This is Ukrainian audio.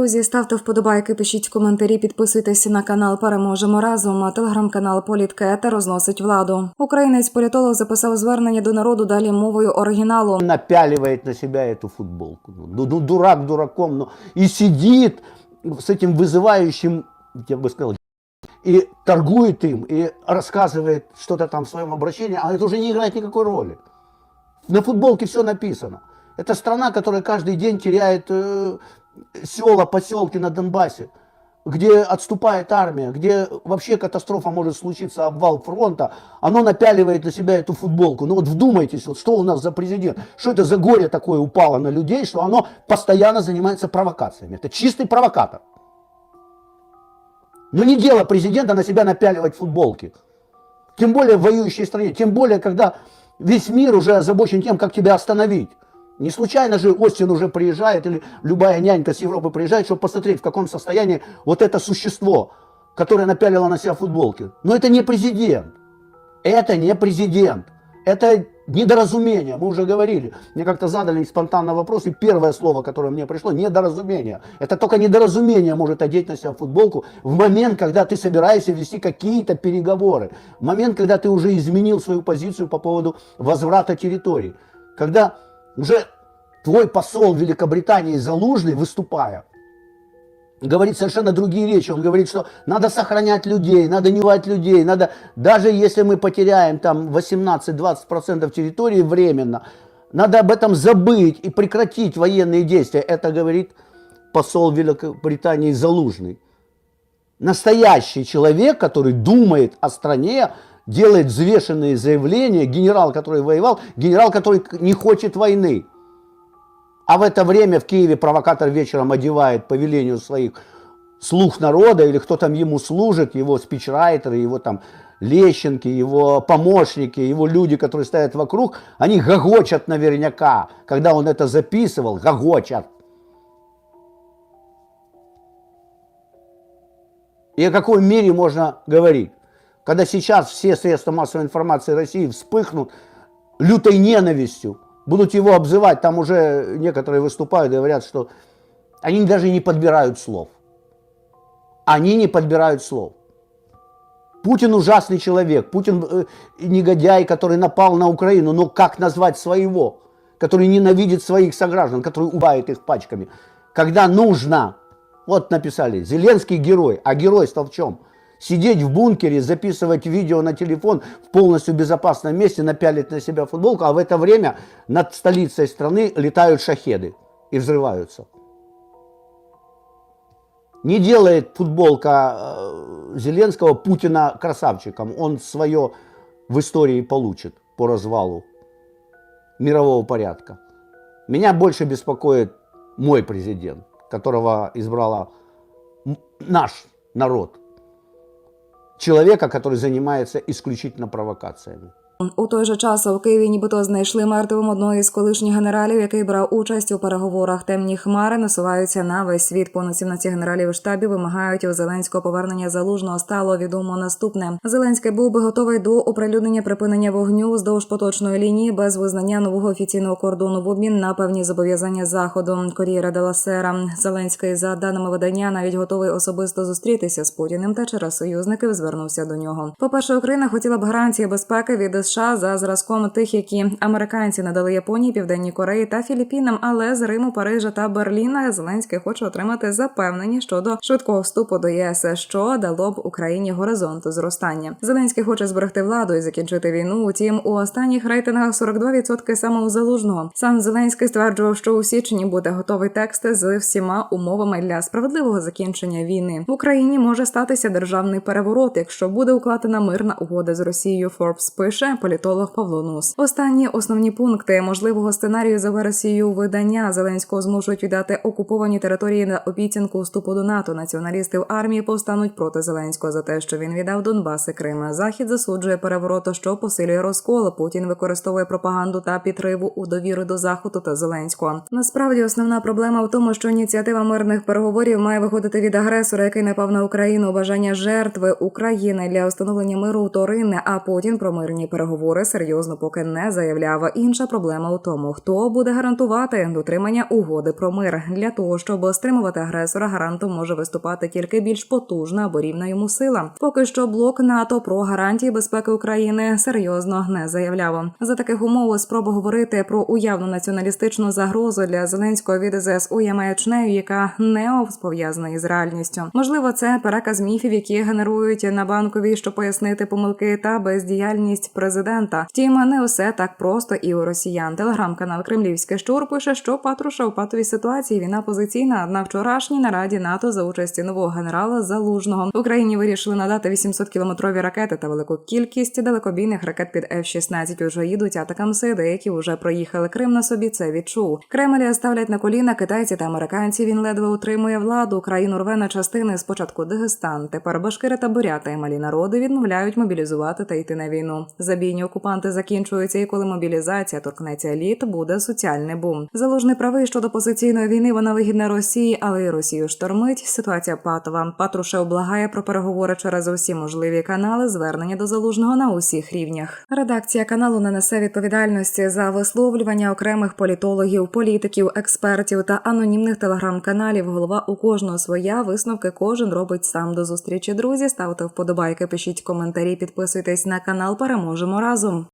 Друзі, ставте вподобайки, пишіть коментарі, підписуйтесь на канал Переможемо разом. А телеграм-канал Політкета розносить владу. Українець політолог записав звернення до народу далі мовою оригіналу. Он напяливает на себя эту футболку. Ну, ну, дурак дураком, но и сидит с этим вызывающим, я бы сказал, и торгует им, и рассказывает что-то там в своем обращении, а это уже не играет никакой роли. На футболке все написано. Это страна, которая каждый день теряет э, села, поселки на Донбассе, где отступает армия, где вообще катастрофа может случиться, обвал фронта, оно напяливает на себя эту футболку. Ну вот вдумайтесь, вот что у нас за президент, что это за горе такое упало на людей, что оно постоянно занимается провокациями. Это чистый провокатор. Но не дело президента на себя напяливать футболки. Тем более в воюющей стране, тем более, когда весь мир уже озабочен тем, как тебя остановить. Не случайно же Остин уже приезжает, или любая нянька с Европы приезжает, чтобы посмотреть, в каком состоянии вот это существо, которое напялило на себя футболки. Но это не президент. Это не президент. Это недоразумение, мы уже говорили. Мне как-то задали спонтанно вопрос, и первое слово, которое мне пришло, недоразумение. Это только недоразумение может одеть на себя футболку в момент, когда ты собираешься вести какие-то переговоры. В момент, когда ты уже изменил свою позицию по поводу возврата территорий. Когда уже твой посол в Великобритании Залужный, выступая, говорит совершенно другие речи. Он говорит, что надо сохранять людей, надо не убивать людей, надо, даже если мы потеряем там 18-20% территории временно, надо об этом забыть и прекратить военные действия. Это говорит посол Великобритании Залужный. Настоящий человек, который думает о стране, делает взвешенные заявления, генерал, который воевал, генерал, который не хочет войны. А в это время в Киеве провокатор вечером одевает по велению своих слух народа, или кто там ему служит, его спичрайтеры, его там Лещенки, его помощники, его люди, которые стоят вокруг, они гогочат наверняка, когда он это записывал, гогочат. И о какой мире можно говорить? Когда сейчас все средства массовой информации России вспыхнут лютой ненавистью, будут его обзывать, там уже некоторые выступают и говорят, что они даже не подбирают слов. Они не подбирают слов. Путин ужасный человек, Путин э, негодяй, который напал на Украину, но как назвать своего, который ненавидит своих сограждан, который убивает их пачками. Когда нужно, вот написали, Зеленский герой, а геройство в чем? Сидеть в бункере, записывать видео на телефон в полностью безопасном месте, напялить на себя футболку, а в это время над столицей страны летают шахеды и взрываются. Не делает футболка э, Зеленского Путина красавчиком. Он свое в истории получит по развалу мирового порядка. Меня больше беспокоит мой президент, которого избрала наш народ. Человека, который занимается исключительно провокациями. У той же час у Києві нібито знайшли мертвим одного із колишніх генералів, який брав участь у переговорах. Темні хмари насуваються на весь світ. Понад 17 генералів штабів вимагають у Зеленського повернення залужного. Стало відомо наступне. Зеленський був би готовий до оприлюднення припинення вогню вздовж поточної лінії без визнання нового офіційного кордону в обмін на певні зобов'язання заходу. Корієра де ла Сера. Зеленський, за даними видання, навіть готовий особисто зустрітися з Путіним та через союзників звернувся до нього. По перше, Україна хотіла б гарантії безпеки від США за зразком тих, які американці надали Японії, Південній Кореї та Філіппінам. Але з Риму, Парижа та Берліна Зеленський хоче отримати запевнення щодо швидкого вступу до ЄС, що дало б Україні горизонт зростання. Зеленський хоче зберегти владу і закінчити війну. Утім, у останніх рейтингах 42% саме у залужного. Сам Зеленський стверджував, що у січні буде готовий текст з всіма умовами для справедливого закінчення війни. В Україні може статися державний переворот, якщо буде укладена мирна угода з Росією. Forbes пише політолог Павло Нус. Останні основні пункти можливого сценарію за версією видання Зеленського змушують віддати окуповані території на обіцянку вступу до НАТО. Націоналісти в армії повстануть проти Зеленського за те, що він віддав Донбас і Крим. Захід засуджує переворот, що посилює розкол. Путін використовує пропаганду та підтриву у довіри до заходу та Зеленського. Насправді основна проблема в тому, що ініціатива мирних переговорів має виходити від агресора, який напав на Україну. Бажання жертви України для встановлення миру у Торине, а потім про мирні переговори переговори серйозно поки не заявляв. Інша проблема у тому, хто буде гарантувати дотримання угоди про мир. Для того щоб стримувати агресора, гарантом може виступати тільки більш потужна або рівна йому сила. Поки що блок НАТО про гарантії безпеки України серйозно не заявляв. За таких умов спроба говорити про уявну націоналістичну загрозу для Зеленського від ЗСУ є маячнею, яка не пов'язана із реальністю. Можливо, це переказ міфів, які генерують на банковій, щоб пояснити помилки та бездіяльність президента. Втім, не усе так просто і у росіян. Телеграм-канал Кремлівське щур пише, що Патруша у патовій ситуації війна позиційна. На вчорашній нараді НАТО за участі нового генерала Залужного Україні вирішили надати 800 кілометрові ракети та велику кількість далекобійних ракет під F-16 уже їдуть атакамси. Деякі вже проїхали Крим на собі. Це відчув. Кремль ставлять на коліна китайці та американці. Він ледве утримує владу. Країну рве на частини. Спочатку Дагестан, тепер Башкири та Бурята і малі народи відмовляють мобілізувати та йти на війну. Забійні окупанти закінчуються, і коли мобілізація торкнеться еліт, буде соціальний бум. Залужний правий щодо позиційної війни. Вона вигідна Росії, але і Росію штормить. Ситуація патова. Патрушев облагає про переговори через усі можливі канали. Звернення до залужного на усіх рівнях. Редакція каналу не несе відповідальності за висловлювання окремих політологів, політиків, експертів та анонімних телеграм-каналів. Голова у кожного своя висновки кожен робить сам до зустрічі. Друзі, ставте вподобайки, пишіть коментарі, підписуйтесь на канал. Переможемо разом.